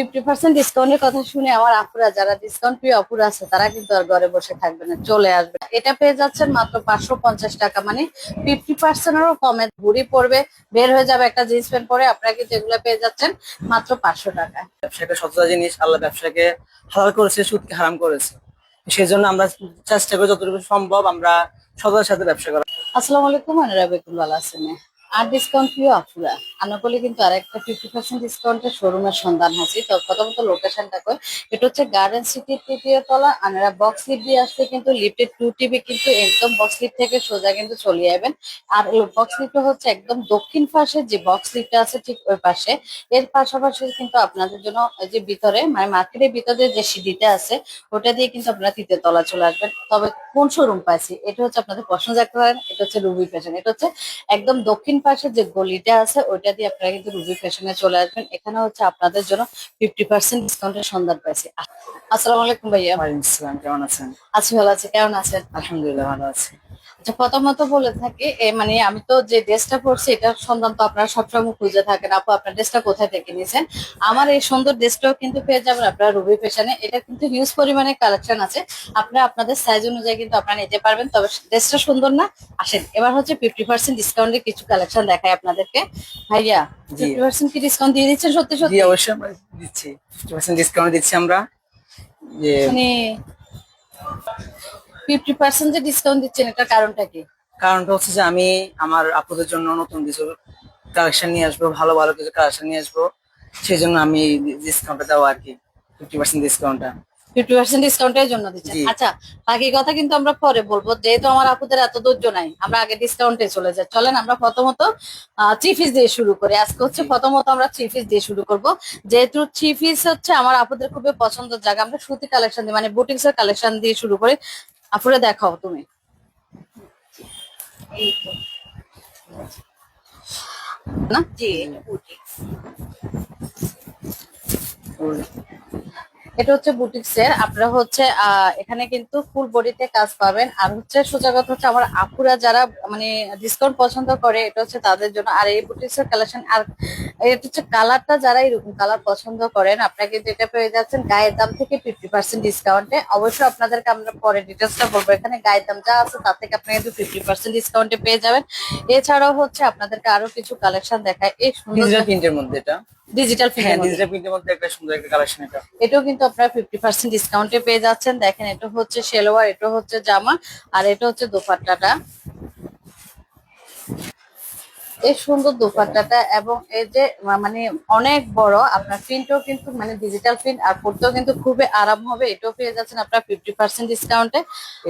Fifty percent ডিসকাউন্টের কথা শুনে আমার আপুরা যারা ডিসকাউন্ট প্রিয় অপুরা আছে তারা কিন্তু আর ঘরে বসে থাকবে না চলে আসবে এটা পেয়ে যাচ্ছেন মাত্র পাঁচশো পঞ্চাশ টাকা মানে ফিফটি পার্সেন্টেরও কমে ঘুরি পড়বে বের হয়ে যাবে একটা জিন্স প্যান্ট পরে আপনারা কিন্তু এগুলো পেয়ে যাচ্ছেন মাত্র পাঁচশো টাকায়। ব্যবসা একটা সততা জিনিস আল্লাহ ব্যবসাকে হালাল করেছে সুদকে হারাম করেছে। সেই জন্য আমরা চেষ্টা করি যতটুকু সম্ভব আমরা সততার সাথে ব্যবসা করা আসসালামু আলাইকুম আমি রাবেকুল ভালো আছেন? আর ডিসকাউন্ট প্রিয় আপুরা আনাকলে কিন্তু আর একটা ফিফটি পার্সেন্ট ডিসকাউন্টের শোরুমের সন্ধান হয়েছে তো প্রথমত লোকেশনটা কই? এটা হচ্ছে গার্ডেন সিটির তৃতীয় তলা। আনারা বক্স লিফট দিয়ে আসতে কিন্তু লিফটের টু টিভি কিন্তু একদম বক্স লিফট থেকে সোজা কিন্তু চলে যাবেন আর বক্স লিফটটা হচ্ছে একদম দক্ষিণ পাশে যে বক্স লিফটটা আছে ঠিক ওই পাশে। এর পাশাপাশি কিন্তু আপনাদের জন্য যে ভিতরে মানে মার্কেটের ভিতরে যে সিঁড়িটা আছে, ওটা দিয়ে কিন্তু আপনারা তৃতীয় তলা চলে আসবেন। তবে কোন শোরুম পাইছি? এটা হচ্ছে আপনাদের পছন্দ রাখতে পারেন। এটা হচ্ছে রুবি ফ্যাশন এটা হচ্ছে একদম দক্ষিণ পাশে যে গলিটা আছে ওইটা দিয়ে আপনারা কিন্তু রুবি ফ্যাশনে চলে আসবেন। এখানে হচ্ছে আপনাদের জন্য ফিফটি পার্সেন্ট ডিসকাউন্টের সন্ধান পাইছি। আসসালাম আলাইকুম ভাইয়া। ওয়ালাইকুম আসসালাম কেমন আছেন? আছি ভালো আছে কেমন আছেন? আলহামদুলিল্লাহ ভালো আছি। আচ্ছা প্রথমত বলে থাকি মানে আমি তো যে ড্রেসটা পরছি এটার সন্ধান তো আপনারা সবসময় খুঁজে থাকেন আপু আপনার ড্রেসটা কোথায় থেকে নিয়েছেন? আমার এই সুন্দর ড্রেসটাও কিন্তু পেয়ে যাবেন আপনারা রুবি ফ্যাশনে এটা কিন্তু হিউজ পরিমাণে কালেকশন আছে আপনারা আপনাদের সাইজ অনুযায়ী কিন্তু আপনারা নিতে পারবেন তবে ড্রেসটা সুন্দর না? আসেন এবার হচ্ছে ফিফটি পার্সেন্ট ডিসকাউন্টে কিছু কালেকশন দেখায় আপনাদেরকে। ভাইয়া ফিফটি পার্সেন্ট কি ডিসকাউন্ট দিয়ে দিচ্ছেন সত্যি সত্যি? অবশ্যই আমরা দিচ্ছি ফিফটি পার্সেন্ট ডিসকাউন্ট দিচ্ছি আমরা। মানে ফিফটি পার্সেন্ট যে ডিসকাউন্ট দিচ্ছেন এটার কারণটা কি? কারণটা হচ্ছে যে আমি আমার আপুদের জন্য নতুন কিছু কালেকশন নিয়ে আসব ভালো ভালো কিছু কালেকশন নিয়ে আসব। সেই জন্য আমি ডিসকাউন্টটা দেওয়া আর কি ফিফটি পার্সেন্ট ডিসকাউন্টটা ফিফটি পার্সেন্ট ডিসকাউন্টের জন্য দিচ্ছেন। আচ্ছা বাকি কথা কিন্তু আমরা পরে বলব। যেহেতু আমার আপুদের এত ধৈর্য নাই আমরা আগে ডিসকাউন্টে চলে যাই। চলেন আমরা প্রথমত থ্রি পিস দিয়ে শুরু করি। আজকে হচ্ছে প্রথমত আমরা থ্রি পিস দিয়ে শুরু করব। যেহেতু থ্রি পিস হচ্ছে আমার আপুদের খুবই পছন্দের জায়গা আমরা সুতি কালেকশন দিই মানে বুটিক্স এর কালেকশন দিয়ে শুরু করি। আপুরে দেখাও তুমি। এই তো। না জি এটা হচ্ছে বুটিক্স এর। আপনারা হচ্ছে এখানে কিন্তু ফুল বডিতে কাজ পাবেন। আর হচ্ছে সোজা কথা হচ্ছে আমার আপুরা যারা মানে ডিসকাউন্ট পছন্দ করে এটা হচ্ছে তাদের জন্য। আর এই বুটিক্স এর কালেকশন আর এটা হচ্ছে কালারটা যারা এরকম কালার পছন্দ করেন আপনারা কিন্তু এটা পেয়ে যাচ্ছেন গায়ের দাম থেকে ফিফটি পার্সেন্ট ডিসকাউন্টে অবশ্যই আপনাদেরকে আমরা পরে ডিটেলসটা বলব। এখানে গায়ের দাম যা আছে তার থেকে আপনি কিন্তু ফিফটি পার্সেন্ট ডিসকাউন্টে পেয়ে যাবেন। এছাড়াও হচ্ছে আপনাদেরকে আরও কিছু কালেকশন দেখায়। এই সুন্দর প্রিন্টের মধ্যে এটা? ডিজিটাল হ্যাঁ প্রিন্টের মধ্যে একটা সুন্দর একটা কালেকশন এটা। এটাও কিন্তু আপনারা ফিফটি পার্সেন্ট ডিসকাউন্টে পেয়ে যাচ্ছেন। দেখেন এটা হচ্ছে সেলোয়ার এটা হচ্ছে জামা আর এটা হচ্ছে দোপাট্টাটা। এই সুন্দর দোপাট্টাটা এবং এই যে মানে অনেক বড় আপনার প্রিন্টও কিন্তু মানে ডিজিটাল প্রিন্ট আর পড়তেও কিন্তু খুবই আরাম হবে এটাও পেয়ে যাচ্ছেন আপনার ফিফটি পার্সেন্ট ডিসকাউন্টে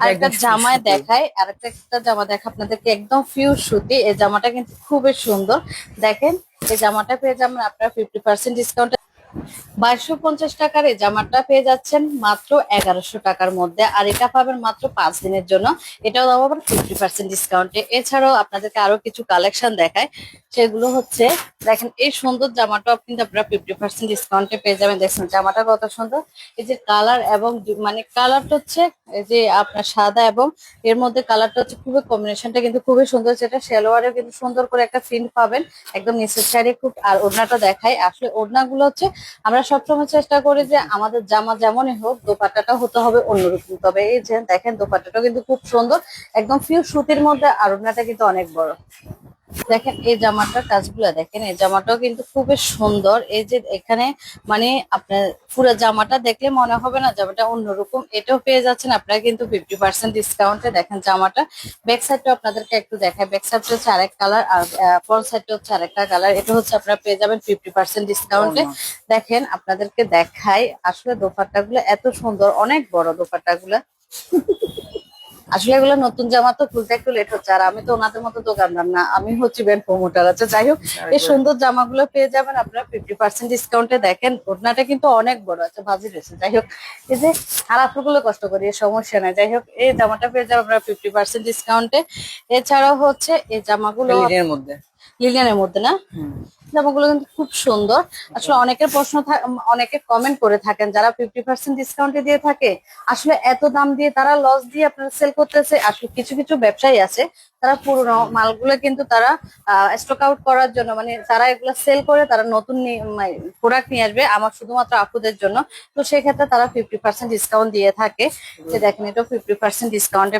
আর একটা জামায় দেখায় আর একটা জামা দেখা আপনাদেরকে একদম ফিউর সুতি। এই জামাটা কিন্তু খুবই সুন্দর। দেখেন এই জামাটা পেয়ে যাবেন আপনার ফিফটি পার্সেন্ট ডিসকাউন্টে বাইশশো পঞ্চাশ টাকার এই জামাটা পেয়ে যাচ্ছেন মাত্র এগারোশো টাকার মধ্যে। আর এটা পাবেন মাত্র পাঁচ দিনের জন্য। এটাও দাম আবার ফিফটি পার্সেন্ট ডিসকাউন্টে এছাড়াও আপনাদেরকে আরও কিছু কালেকশন দেখায়। সেগুলো হচ্ছে, দেখেন এই সুন্দর জামাটাও কিন্তু আপনারা ফিফটি পার্সেন্ট ডিসকাউন্টে পেয়ে যাবেন। দেখছেন জামাটা কত সুন্দর। এই যে কালার এবং মানে কালারটা হচ্ছে, এই যে আপনার সাদা এবং এর মধ্যে কালারটা হচ্ছে খুবই কম্বিনেশনটা কিন্তু খুবই সুন্দর। যেটা সালোয়ারেও কিন্তু সুন্দর করে একটা প্রিন্ট পাবেন। একদম নিচের সাইডে খুব আর ওড়নাটা দেখায়। আসলে ওড়নাগুলো হচ্ছে আমরা সবসময় চেষ্টা করি যে আমাদের জামা যেমনই হোক দোপাট্টাটা হতে হবে অন্যরকম। তবে এই যে দেখেন দোপাট্টাটা কিন্তু খুব সুন্দর। একদম ফিউ সুতির মধ্যে আরবনাটা কিন্তু অনেক বড়। দেখেন এই জামাটার কাজগুলো দেখেন এই জামাটাও কিন্তু খুবই সুন্দর। এই যে এখানে মানে আপনার পুরো জামাটা দেখলে মনে হবে না জামাটা অন্যরকম। এটাও পেয়ে যাচ্ছেন আপনারা কিন্তু ফিফটি পার্সেন্ট ডিসকাউন্টে দেখেন জামাটা ব্যাক সাইডটা আপনাদেরকে একটু দেখায় ব্যাক সাইডটা হচ্ছে আরেক কালার আর ফ্রন্ট সাইডটা হচ্ছে আরেকটা কালার এটা হচ্ছে আপনারা পেয়ে যাবেন ফিফটি পার্সেন্ট ডিসকাউন্টে দেখেন আপনাদেরকে দেখাই আসলে দোপাট্টা গুলো এত সুন্দর অনেক বড় দোপাট্টা গুলা আসলে এগুলো নতুন জামা তো খুলতে একটু লেট হচ্ছে আর আমি তো ওনাদের মতো দোকানদার না আমি হচ্ছি ব্যান্ড প্রমোটার আছে যাই হোক এই সুন্দর জামাগুলো পেয়ে যাবেন আপনারা ফিফটি পার্সেন্ট ডিসকাউন্টে দেখেন ওড়নাটা কিন্তু অনেক বড় আছে ভাজি রয়েছে যাই হোক এই যে আর আপনাগুলো কষ্ট করি এর সমস্যা নাই যাই হোক এই জামাটা পেয়ে যাবেন আপনারা ফিফটি পার্সেন্ট ডিসকাউন্টে এছাড়াও হচ্ছে এই জামাগুলো এর মধ্যে। লিলিয়ানের মধ্যে না? জামাগুলো কিন্তু খুব সুন্দর। আসলে অনেকের প্রশ্ন অনেকে কমেন্ট করে থাকেন যারা ফিফটি পার্সেন্ট ডিসকাউন্টে দিয়ে থাকে। আসলে এত দাম দিয়ে তারা লস দিয়ে আপনারা সেল করতেছে আসলে কিছু কিছু ব্যবসায়ী আছে তারা পুরনো মালগুলো কিন্তু তারা স্টক আউট করার জন্য মানে তারা এগুলো সেল করে তারা নতুন প্রোডাক্ট নিয়ে আসবে আমার শুধুমাত্র আপুদের জন্য। তো সেক্ষেত্রে তারা ফিফটি পার্সেন্ট ডিসকাউন্ট দিয়ে থাকে। যে দেখেন এটা ফিফটি পার্সেন্ট ডিসকাউন্টে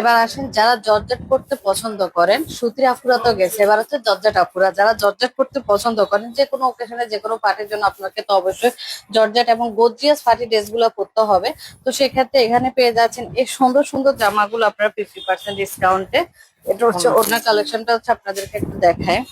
এবার আসেন যারা জর্জেট করতে পছন্দ করেন সুতির আফুরা তো গেছে। এবার হচ্ছে জর্জেট আফুরা। যারা জর্জেট করতে পছন্দ করেন যে কোনো ওকেশনে যে কোনো পার্টির জন্য আপনাকে তো অবশ্যই জর্জেট এবং গোদ্রিয়াস পার্টি ড্রেসগুলো পরতে হবে। তো সেক্ষেত্রে এখানে পেয়ে যাচ্ছেন এই সুন্দর সুন্দর জামাগুলো আপনারা ফিফটি পার্সেন্ট ডিসকাউন্টে এটা হচ্ছে ওনার কালেকশনটা হচ্ছে আপনাদেরকে একটু দেখায়।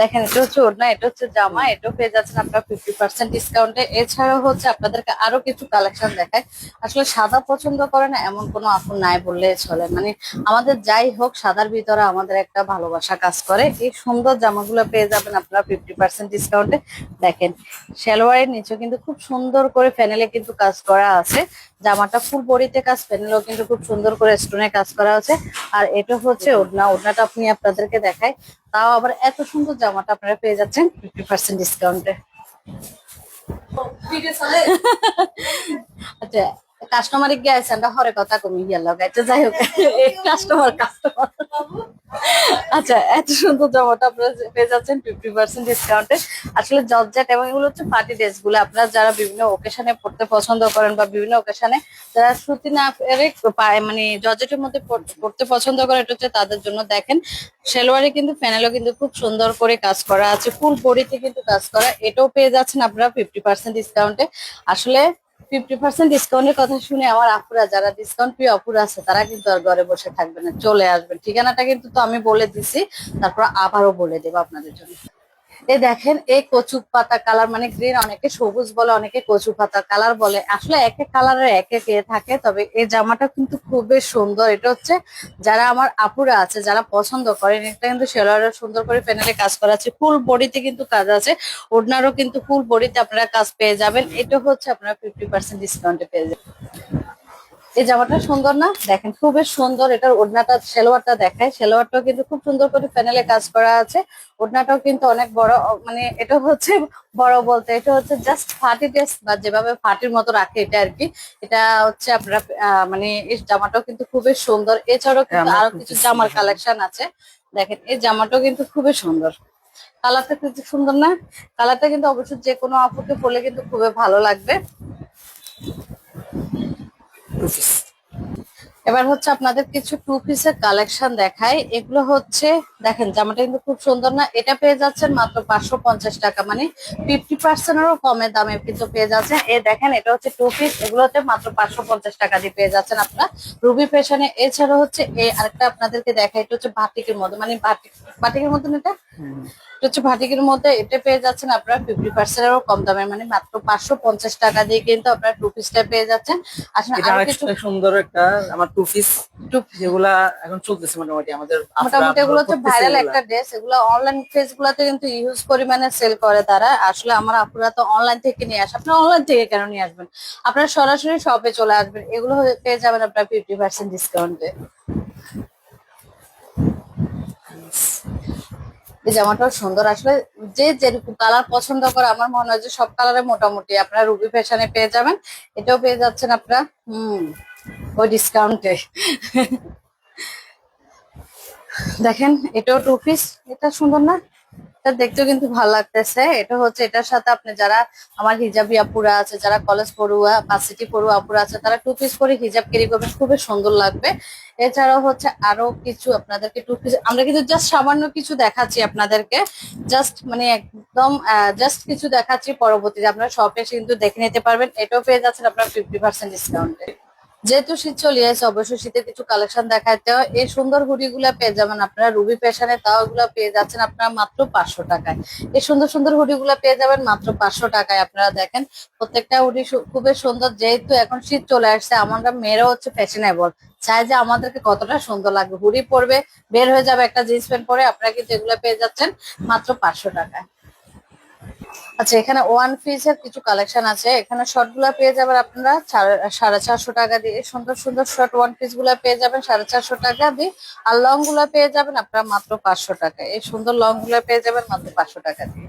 দেখেন, এটা হচ্ছে ওড়না, এটা হচ্ছে জামা, এটাও পেয়ে যাচ্ছেন আপনারা ফিফটি পার্সেন্ট ডিসকাউন্টে এছাড়াও হচ্ছে আপনাদেরকে আরও কিছু কালেকশন দেখায় আসলে সাদা পছন্দ করে না, এমন কোনো আপন নাই বললে চলে। মানে আমাদের যাই হোক, সাদার ভিতরে আমাদের একটা ভালোবাসা কাজ করে। এই সুন্দর জামাগুলো পেয়ে যাবেন আপনারা ফিফটি পার্সেন্ট ডিসকাউন্টে দেখেন, সালোয়ারের নিচেও কিন্তু খুব সুন্দর করে ফ্যানেলে কিন্তু কাজ করা আছে। জামাটা ফুল বডিতে কাজ প্যানেলও কিন্তু খুব সুন্দর করে স্টোনে কাজ করা আছে। আর এটা হচ্ছে ওড়না। ওড়নাটা আপনি আপনাদেরকে দেখায় তাও আবার এত সুন্দর জামাটা আপনারা পেয়ে যাচ্ছেন ফিফটি পার্সেন্ট ডিসকাউন্টে আচ্ছা কাস্টমারে গিয়ে আছে আমরা হরে কথা কমি লাগাইতে যাই হোক কাস্টমার কাস্টমার আচ্ছা এত সুন্দর জামাটা আপনারা পেয়ে যাচ্ছেন ফিফটি পার্সেন্ট ডিসকাউন্টে আসলে জর্জেট এবং এগুলো হচ্ছে পার্টি ড্রেসগুলো। আপনারা যারা বিভিন্ন ওকেশনে পড়তে পছন্দ করেন বা বিভিন্ন ওকেশনে যারা সুতি না পায় মানে জর্জেটের মধ্যে পড়তে পছন্দ করে এটা হচ্ছে তাদের জন্য দেখেন। সেলোয়ারে কিন্তু প্যানেলও কিন্তু খুব সুন্দর করে কাজ করা আছে। ফুল বডিতে কিন্তু কাজ করা। এটাও পেয়ে যাচ্ছেন আপনারা ফিফটি পার্সেন্ট ডিসকাউন্টে আসলে ফিফটি পার্সেন্ট ডিসকাউন্টের কথা শুনে আমার আপুরা, যারা ডিসকাউন্ট পেয়ে অপুরা আছে, তারা কিন্তু আর ঘরে বসে থাকবে না, চলে আসবেন। ঠিকানাটা কিন্তু তো আমি বলে দিছি, তারপর আবারও বলে দেবো আপনাদের জন্য। এই দেখেন এই কচু পাতা কালার মানে গ্রিন অনেকে সবুজ বলে, অনেকে কচু পাতা কালার বলে। আসলে এক এক কালারের এক এক এ থাকে, তবে এই জামাটা কিন্তু খুবই সুন্দর। এটা হচ্ছে যারা আমার আপুরা আছে, যারা পছন্দ করেন, এটা কিন্তু সেলারে সুন্দর করে প্যানেলে কাজ করা আছে। ফুল বডিতে কিন্তু কাজ আছে, ওড়নারও কিন্তু ফুল বডিতে আপনারা কাজ পেয়ে যাবেন। এটা হচ্ছে আপনারা ফিফটি পার্সেন্ট ডিসকাউন্টে পেয়ে যাবেন। এই জামাটা সুন্দর না? দেখেন খুবই সুন্দর। এটার ওড়নাটা সেলোয়ারটা দেখায়। সেলোয়ারটাও কিন্তু খুব সুন্দর করে প্যানেলে কাজ করা আছে। ওড়নাটাও কিন্তু অনেক বড় মানে এটা হচ্ছে বড় বলতে এটা হচ্ছে জাস্ট ফাটি ড্রেস বা যেভাবে ফাটির মতো রাখে এটা আর কি। এটা হচ্ছে আপনারা আহ, মানে এই জামাটাও কিন্তু খুবই সুন্দর। এছাড়াও কিন্তু আরও কিছু জামার কালেকশন আছে। দেখেন এই জামাটাও কিন্তু খুবই সুন্দর। কালারটা কিন্তু সুন্দর না? কালারটা কিন্তু অবশ্যই যে কোনো আপুকে পরলে কিন্তু খুবই ভালো লাগবে। Two পিস এবার হচ্ছে আপনাদের কিছু টু পিসের কালেকশন দেখায় এগুলো হচ্ছে দেখেন জামাটা কিন্তু খুব সুন্দর না। এটা পেয়ে যাচ্ছেন মাত্র পাঁচশো পঞ্চাশ টাকা। মানে ফিফটি পার্সেন্টেরও কমে দামে কিন্তু পেয়ে যাচ্ছেন। এ দেখেন এটা হচ্ছে টু পিস এগুলো হচ্ছে মাত্র পাঁচশো পঞ্চাশ টাকা দিয়ে পেয়ে যাচ্ছেন আপনারা। রুবি ফ্যাশনে এছাড়া হচ্ছে এই আরেকটা আপনাদেরকে দেখা এটা হচ্ছে বাটিকের মধ্যে। মানে বাটিক বাটিকের মতন এটা? হচ্ছে ভাটিকের মধ্যে। এটা পেয়ে যাচ্ছেন আপনারা ফিফটি পার্সেন্টেরও কম দামে। মানে মাত্র পাঁচশো পঞ্চাশ টাকা দিয়ে কিন্তু আপনারা টু পিসটা পেয়ে যাচ্ছেন। আসলে সুন্দর একটা আমার টু পিস Two- যেগুলা এখন চলতেছে মোটামুটি আমাদের মোটামুটি এগুলো হচ্ছে ভাইরাল একটা ড্রেস এগুলো অনলাইন পেজ গুলাতে কিন্তু ইউজ পরিমাণে সেল করে তারা। আসলে আমার আপুরা তো অনলাইন থেকে নিয়ে আসে। আপনারা অনলাইন থেকে কেন নিয়ে আসবেন? আপনারা সরাসরি শপে চলে আসবেন। এগুলো পেয়ে যাবেন আপনার ফিফটি পার্সেন্ট ডিসকাউন্টে এই জামাটাও সুন্দর। আসলে যে যেরকম কালার পছন্দ করে আমার মনে হয় যে সব কালারে মোটামুটি আপনারা রুবি ফ্যাশনে পেয়ে যাবেন। এটাও পেয়ে যাচ্ছেন আপনারা হুম ওই ডিসকাউন্টে দেখেন, এটাও টু পিস এটা সুন্দর না? এটা দেখতেও কিন্তু ভালো লাগতেছে। এটা হচ্ছে, এটার সাথে আপনি যারা আমার হিজাবি আপুরা আছে, যারা কলেজ পড়ুয়া ভার্সিটি পড়ুয়া আপুরা আছে, তারা টু পিস করে হিজাব ক্যারি করবেন। খুবই সুন্দর লাগবে। এছাড়াও হচ্ছে আরও কিছু আপনাদেরকে টু পিস আমরা কিন্তু জাস্ট সামান্য কিছু দেখাচ্ছি আপনাদেরকে। জাস্ট মানে একদম জাস্ট কিছু দেখাচ্ছি পরবর্তীতে। আপনারা শপে কিন্তু দেখে নিতে পারবেন। এটাও পেয়ে যাচ্ছেন আপনার ফিফটি পার্সেন্ট ডিসকাউন্টে যেহেতু শীত চলে আসে, অবশ্যই শীতের কিছু কালেকশন দেখাতে হয়। এই সুন্দর হুডি গুলা পেয়ে যাবেন আপনারা। রুবি ফ্যাশনে তাও এগুলা পেয়ে যাচ্ছেন আপনারা মাত্র পাঁচশো টাকায়। এই সুন্দর সুন্দর হুডি গুলা পেয়ে যাবেন মাত্র পাঁচশো টাকায় আপনারা দেখেন। প্রত্যেকটা হুডি খুবই সুন্দর। যেহেতু এখন শীত চলে আসছে আমরা মেয়েরা হচ্ছে ফ্যাশনেবল চাই যে আমাদেরকে কতটা সুন্দর লাগবে। হুডি পরবে, বের হয়ে যাবে একটা জিন্স প্যান্ট পরে, আপনারা কিন্তু এগুলো পেয়ে যাচ্ছেন মাত্র পাঁচশো টাকায়। আচ্ছা এখানে ওয়ান পিসের কিছু কালেকশন আছে। এখানে শর্টগুলা পেয়ে যাবেন আপনারা। সাড়ে চারশো টাকা দিয়ে। সুন্দর সুন্দর শর্ট ওয়ান পিসগুলা পেয়ে যাবেন, সাড়ে চারশো টাকা দিয়ে। আর লংগুলা পেয়ে যাবেন আপনারা মাত্র পাঁচশো টাকা। এই সুন্দর লংগুলা পেয়ে যাবেন মাত্র পাঁচশো টাকা দিয়ে।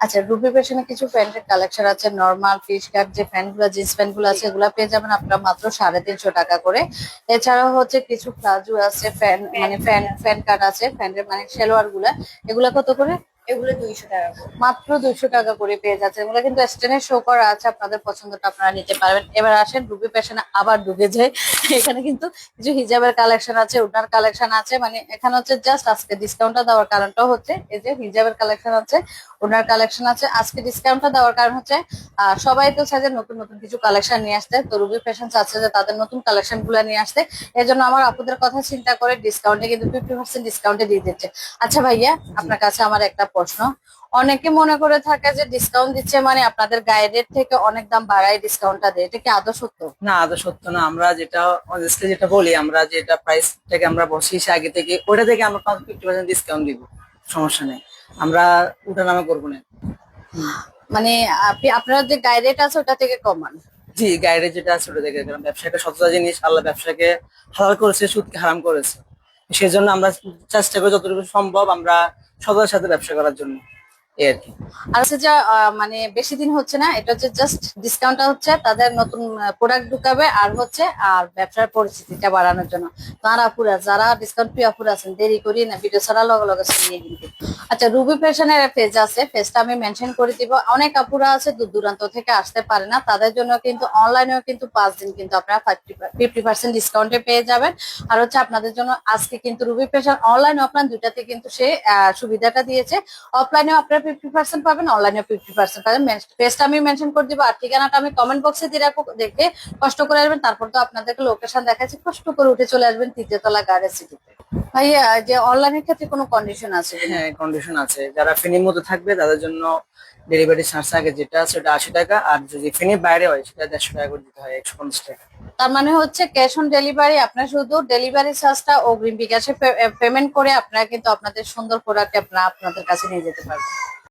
আচ্ছা রুবি ফ্যাশনে কিছু প্যান্টের কালেকশন আছে। নর্মাল ফিশ কাট যে প্যান্টগুলো জিন্স প্যান্টগুলো আছে, এগুলো পেয়ে যাবেন আপনারা মাত্র সাড়ে তিনশো টাকা করে। এছাড়াও হচ্ছে কিছু প্লাজো আছে ফ্যান মানে ফ্যান ফ্যান কাট আছে ফ্যানের মানে সেলোয়ারগুলা এগুলা কত করে? এগুলো দুইশো টাকা মাত্র দুইশো টাকা করে পেয়ে যাচ্ছে এগুলো কিন্তু স্টেনে শো করা আছে, আপনাদের পছন্দটা আপনারা নিতে পারবেন। এবার আসেন ফ্যাশনে আবার ডুবে যায় এখানে কিন্তু কিছু হিজাবের কালেকশন আছে কালেকশন আছে। মানে এখানে হচ্ছে জাস্ট আজকে ডিসকাউন্টটা দেওয়ার কারণটা হচ্ছে, এই যে হিজাবের কালেকশন আছে কালেকশন আছে। আজকে ডিসকাউন্টটা দেওয়ার কারণ হচ্ছে সবাই তো চাই যে নতুন নতুন কিছু কালেকশন নিয়ে আসতে। তো রুবি ফ্যাশন চাচ্ছে যে তাদের নতুন কালেকশনগুলো নিয়ে আসতে। এই জন্য আমার আপুদের কথা চিন্তা করে ডিসকাউন্টে কিন্তু ফিফটি পার্সেন্ট ডিসকাউন্টে দিয়ে দিচ্ছে। আচ্ছা ভাইয়া, আপনার কাছে আমার একটা প্রশ্ন। অনেকে মনে করে থাকে যে ডিসকাউন্ট দিচ্ছে মানে আপনাদের গাইডের থেকে অনেক দাম বাড়ায় ডিসকাউন্টটা দেয়। এটা কি আদৌ সত্য? না আদৌ সত্য না। আমরা যেটা অনেস্টলি যেটা বলি আমরা যেটা প্রাইস থেকে আমরা বসি আগে থেকে ওটা থেকে আমরা পাঁচ ফিফটি পার্সেন্ট ডিসকাউন্ট দিব। সমস্যা নেই। আমরা ওটা নামে করব না। মানে আপনি আপনার যে গাইডেট আছে ওটা থেকে কমান জি গাইডে যেটা আছে ওটা থেকে কারণ ব্যবসা একটা সততা জিনিস আল্লাহ ব্যবসাকে হালাল করেছে সুদকে হারাম করেছে। সেই জন্য আমরা চেষ্টা করি যতটুকু সম্ভব আমরা সবার সাথে ব্যবসা করার জন্য। আর কি। আর হচ্ছে মানে বেশি দিন হচ্ছে না, এটা হচ্ছে জাস্ট হচ্ছে তাদের নতুন প্রোডাক্ট ঢুকাবে আর হচ্ছে, আর ব্যবসার পরিস্থিতিটা বাড়ানোর জন্য। তারা পুরা যারা ডিসকাউন্ট আছেন, দেরি করি না ভিডিও ছাড়া লগে লগে কিন্তু। আচ্ছা রুবি ফ্যাশনের আছে আমি মেনশন করে দিব। অনেক আপুরা আছে, দূর দূরান্ত থেকে আসতে পারে না, তাদের জন্য কিন্তু অনলাইনেও কিন্তু পাঁচ দিন কিন্তু আপনারা ফিফটি পার্সেন্ট ডিসকাউন্টে পেয়ে যাবেন। আর হচ্ছে আপনাদের জন্য আজকে কিন্তু রুবি ফ্যাশন অনলাইন অফলাইন দুইটাতে কিন্তু সে সুবিধাটা দিয়েছে। অফলাইনেও আপনারা ফিফটি পার্সেন্ট পাবেন অনলাইনেও ফিফটি পার্সেন্ট পাবেন। পেজটা আমি মেনশন করে দিব আর ঠিকানাটা আমি কমেন্ট বক্সে দিয়ে রাখব দেখে কষ্ট করে আসবেন তারপর তো আপনাদেরকে লোকেশন দেখাচ্ছি কষ্ট করে উঠে চলে আসবেন তৃতীয়তলা গার্ডেন সিটিতে ভাইয়া যে অনলাইনের ক্ষেত্রে কোনো কন্ডিশন আছে হ্যাঁ কন্ডিশন আছে। যারা ফেনীর মধ্যে থাকবে তাদের জন্য ডেলিভারি চার্জ আগে যেটা আছে ওটা আশি টাকা আর যদি ফেনীর বাইরে হয় সেটা দেড়শো টাকা করে দিতে হয় একশো পঞ্চাশ টাকা। তার মানে হচ্ছে ক্যাশ অন ডেলিভারি আপনার শুধু ডেলিভারি চার্জটা অগ্রিম বিকাশে পেমেন্ট করে আপনারা কিন্তু আপনাদের সুন্দর প্রোডাক্ট আপনারা আপনাদের কাছে নিয়ে যেতে পারবেন।